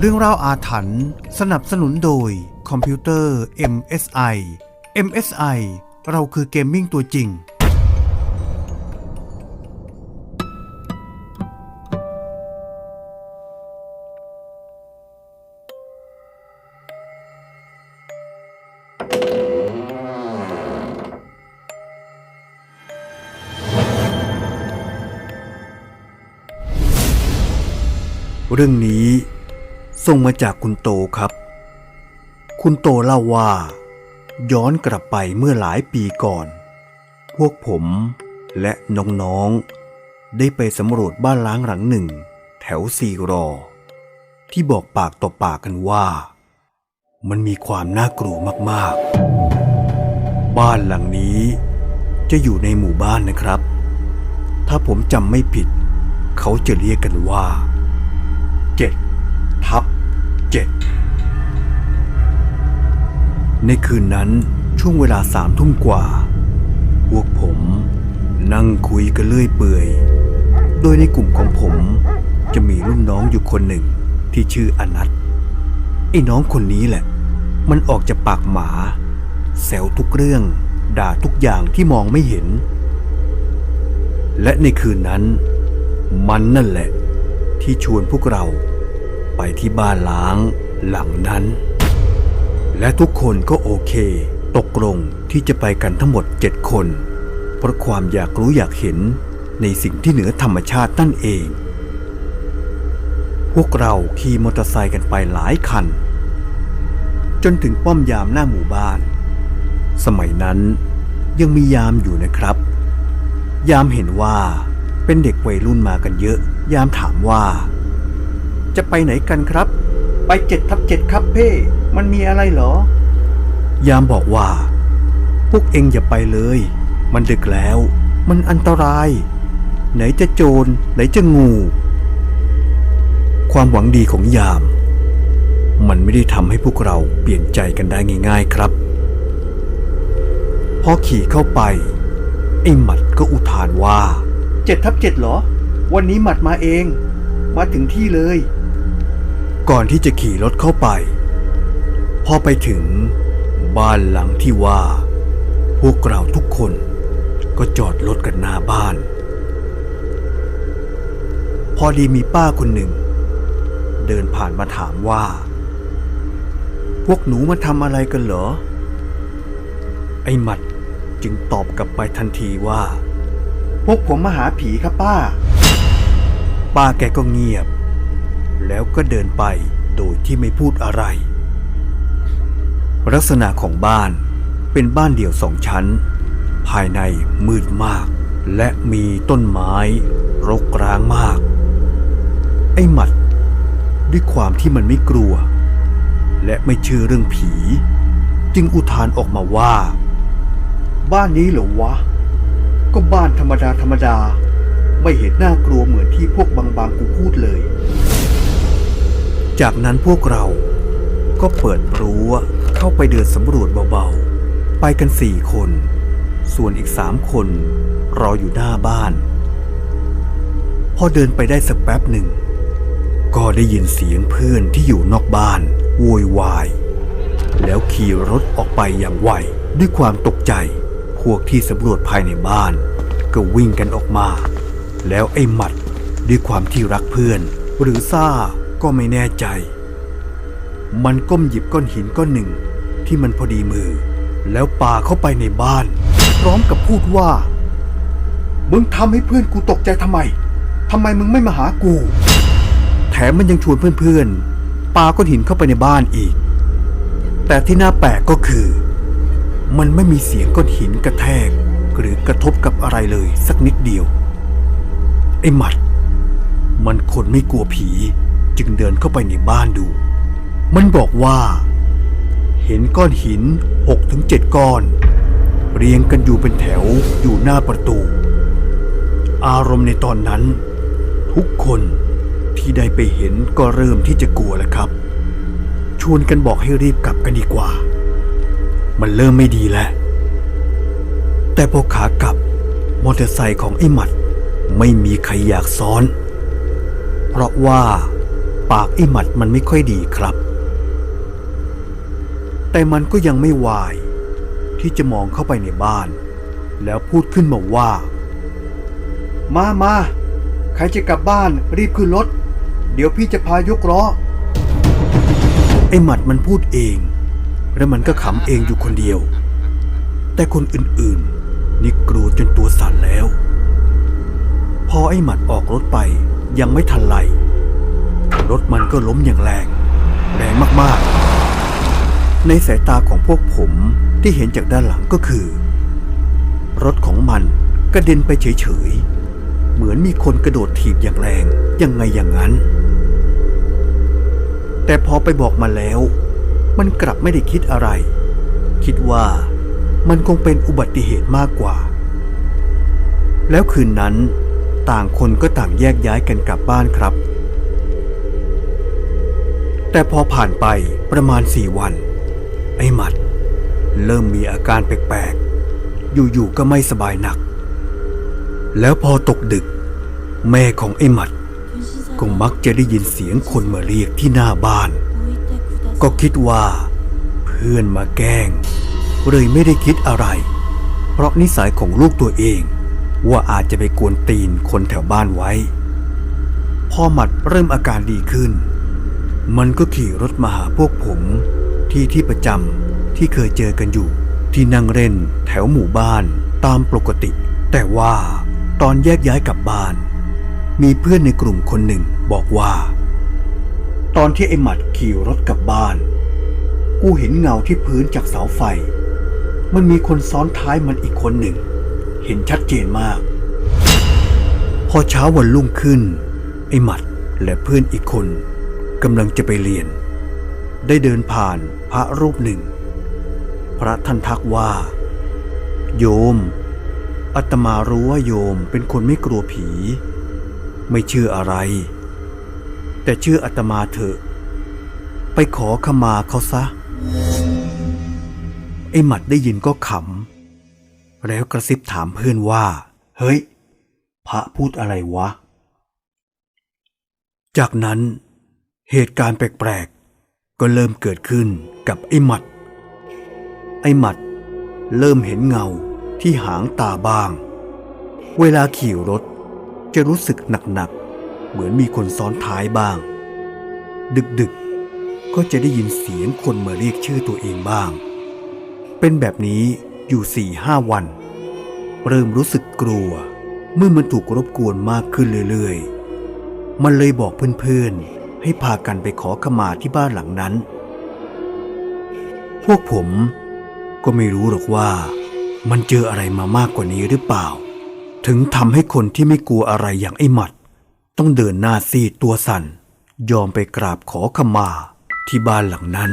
เรื่องราวอาถรรพ์สนับสนุนโดยคอมพิวเตอร์ MSI MSI เราคือเกมมิ่งตัวจริง เรื่องนี้ ส่งมาจากคุณโตครับ คุณโตเล่าว่า ย้อนกลับไปเมื่อหลายปีก่อน พวกผมและน้องๆ ได้ไปสำรวจบ้านล้างหลังหนึ่ง แถวซีรอ ที่บอกปากต่อปากกันว่า มันมีความน่ากลัวมากๆ บ้านหลังนี้จะอยู่ในหมู่บ้านนะครับ ถ้าผมจำไม่ผิด เขาจะเรียกกันว่าเจ็ด 7 ในคืนนั้นช่วงเวลาสามทุ่มกว่า พวกผมนั่งคุยกันเลื่อยเปื่อย โดยในกลุ่มของผมจะมีรุ่นน้องอยู่คนหนึ่งที่ชื่ออนัทไอ้น้องคนนี้แหละ มันออกจะปากหมาแซวทุกเรื่อง ด่าทุกอย่างที่มองไม่เห็น และในคืนนั้น มันนั่นแหละ ที่ชวนพวกเรา ที่บ้านล้างหลังนั้น และทุกคนก็โอเค ตกลงที่จะไปกันทั้งหมดเจ็ดคน เพราะความอยากรู้อยากเห็นในสิ่งที่เหนือธรรมชาตินั่นเอง พวกเราขี่มอเตอร์ไซค์กันไปหลายคัน จนถึงป้อมยามหน้าหมู่บ้าน สมัยนั้นยังมียามอยู่นะครับ ยามเห็นว่าเป็นเด็กวัยรุ่นมากันเยอะ ยามถามว่า จะไปไหนกันครับ ไปเจ็ดทับเจ็ดครับเพ่ มันมีอะไรเหรอ ยามบอกว่า พวกเองอย่าไปเลย มันดึกแล้ว มันอันตราย ไหนจะโจร ไหนจะงู ความหวังดีของยาม มันไม่ได้ทำให้พวกเราเปลี่ยนใจกันได้ง่าย ๆครับ พอขี่เข้าไป ไอ้หมัดก็อุทานว่าเจ็ดทับเจ็ดเหรอ วันนี้หมัดมาเอง มาถึงที่เลย ก่อนที่จะขี่รถเข้าไป พอไปถึงบ้านหลังที่ว่า พวกเราทุกคนก็จอดรถกันหน้าบ้าน พอดีมีป้าคนหนึ่ง เดินผ่านมาถามว่า พวกหนูมาทำอะไรกันเหรอ ไอ้หมัดจึงตอบกลับไปทันทีว่า พวกผมมาหาผีครับป้า ป้าแกก็เงียบ แล้วก็เดินไปโดยที่ไม่พูดอะไร ลักษณะของบ้านเป็นบ้านเดี่ยวสองชั้น ภายในมืดมาก และมีต้นไม้รกร้างมาก ไอ้หมัด ด้วยความที่มันไม่กลัว และไม่เชื่อเรื่องผี จึงอุทานออกมาว่า บ้านนี้เหรอวะ ก็บ้านธรรมดาธรรมดา ไม่เห็นน่ากลัวเหมือนที่พวกบางๆกูพูดเลย จากนั้นพวกเราก็เปิดรั้วเข้าไปเดินสำรวจเบาๆ ไปกันสี่คน ส่วนอีกสามคนรออยู่หน้าบ้าน พอเดินไปได้สักแป๊บหนึ่ง ก็ได้ยินเสียงเพื่อนที่อยู่นอกบ้านโวยวาย แล้วขี่รถออกไปอย่างไวด้วยความตกใจ พวกที่สำรวจภายในบ้าน ก็วิ่งกันออกมา แล้วไอ้หมัดด้วยความที่รักเพื่อน หรือซ่า ก็ไม่แน่ใจ มันก้มหยิบก้อนหินก้อนหนึ่งที่มันพอดีมือ แล้วปาเข้าไปในบ้าน พร้อมกับพูดว่า มึงทำให้เพื่อนกูตกใจทำไมทำไมมึงไม่มาหากู แถมมันยังชวนเพื่อนๆปาก้อนหินเข้าไปในบ้านอีก แต่ที่น่าแปลกก็คือ มันไม่มีเสียงก้อนหินกระแทก หรือกระทบกับอะไรเลยสักนิดเดียว ไอ้หมัด มันคนไม่กลัวผี จึงเดินเข้าไปในบ้านดู มันบอกว่า เห็นก้อนหินหกถึงเจ็ดก้อน เรียงกันอยู่เป็นแถวอยู่หน้าประตู อารมณ์ในตอนนั้น ทุกคนที่ได้ไปเห็นก็เริ่มที่จะกลัวแล้วครับ ชวนกันบอกให้รีบกลับกันดีกว่า มันเริ่มไม่ดีแล้ว แต่พอขากลับมอเตอร์ไซค์ของไอ้หมัดไม่มีใครอยากซ้อน เพราะว่า ปากไอ้หมัดมันไม่ค่อยดีครับ แต่มันก็ยังไม่วาย ที่จะมองเข้าไปในบ้าน แล้วพูดขึ้นมาว่า มามาใครจะกลับบ้านรีบขึ้นรถ เดี๋ยวพี่จะพายกล้อไอ้หมัดมันพูดเอง แล้วมันก็ขำเองอยู่คนเดียว แต่คนอื่นๆ นี่กลัวจนตัวสั่นแล้ว พอไอ้หมัดออกรถไปยังไม่ทันไร รถมันก็ล้มอย่างแรง แรงมากๆ ในสายตาของพวกผมที่เห็นจากด้านหลังก็คือ รถของมันกระเด็นไปเฉยๆ เหมือนมีคนกระโดดถีบอย่างแรงยังไงอย่างนั้น แต่พอไปบอกมาแล้ว มันกลับไม่ได้คิดอะไร คิดว่ามันคงเป็นอุบัติเหตุมากกว่า แล้วคืนนั้นต่างคนก็ต่างแยกย้ายกันกลับบ้านครับ แต่พอผ่านไปประมาณสี่วัน ไอ้หมัด เริ่มมีอาการแปลกๆ อยู่ๆก็ไม่สบายหนัก แล้วพอตกดึก แม่ของไอ้หมัด ก็มักจะได้ยินเสียงคนมาเรียกที่หน้าบ้าน ก็คิดว่า เพื่อนมาแกล้ง เลยไม่ได้คิดอะไร เพราะนิสัยของลูกตัวเองว่าอาจจะไปกวนตีนคนแถวบ้านไว้ พอหมัดเริ่มอาการดีขึ้น มันก็ขี่รถมาหาพวกผมที่ที่ประจำที่เคยเจอกันอยู่ ที่นั่งเล่นแถวหมู่บ้านตามปกติ แต่ว่าตอนแยกย้ายกลับบ้าน มีเพื่อนในกลุ่มคนหนึ่งบอกว่า ตอนที่ไอ้หมัดขี่รถกลับบ้าน กูเห็นเงาที่พื้นจากเสาไฟ มันมีคนซ้อนท้ายมันอีกคนหนึ่ง เห็นชัดเจนมาก พอเช้าวันรุ่งขึ้น ไอ้หมัดและเพื่อนอีกคน กำลังจะไปเรียน ได้เดินผ่านพระรูปหนึ่ง พระท่านทักว่า โยมอาตมารู้ว่าโยมเป็นคนไม่กลัวผี ไม่เชื่ออะไร แต่เชื่ออาตมาเถอะ ไปขอขมาเขาซะ ไอ้หมัดได้ยินก็ขำ แล้วกระซิบถามเพื่อนว่า เฮ้ย พระพูดอะไรวะ จากนั้น เหตุการณ์แปลกๆ ก็เริ่มเกิดขึ้นกับไอ้หมัด ไอ้หมัด เริ่มเห็นเงาที่หางตาบ้าง เวลาขี่รถจะรู้สึกหนักๆ เหมือนมีคนซ้อนท้ายบ้าง ดึกๆ ก็จะได้ยินเสียงคนมาเรียกชื่อตัวเองบ้าง เป็นแบบนี้อยู่สี่ห้าวัน เริ่มรู้สึกกลัว เมื่อมันถูกรบกวนมากขึ้นเรื่อยๆ มันเลยบอกเพื่อนๆ ให้พากันไปขอขมาที่บ้านหลังนั้น พวกผมก็ไม่รู้หรอกว่ามันเจออะไรมามากกว่านี้หรือเปล่า ถึงทำให้คนที่ไม่กลัวอะไรอย่างไอ้หมัด ต้องเดินหน้าซีดตัวสั่น ยอมไปกราบขอขมาที่บ้านหลังนั้น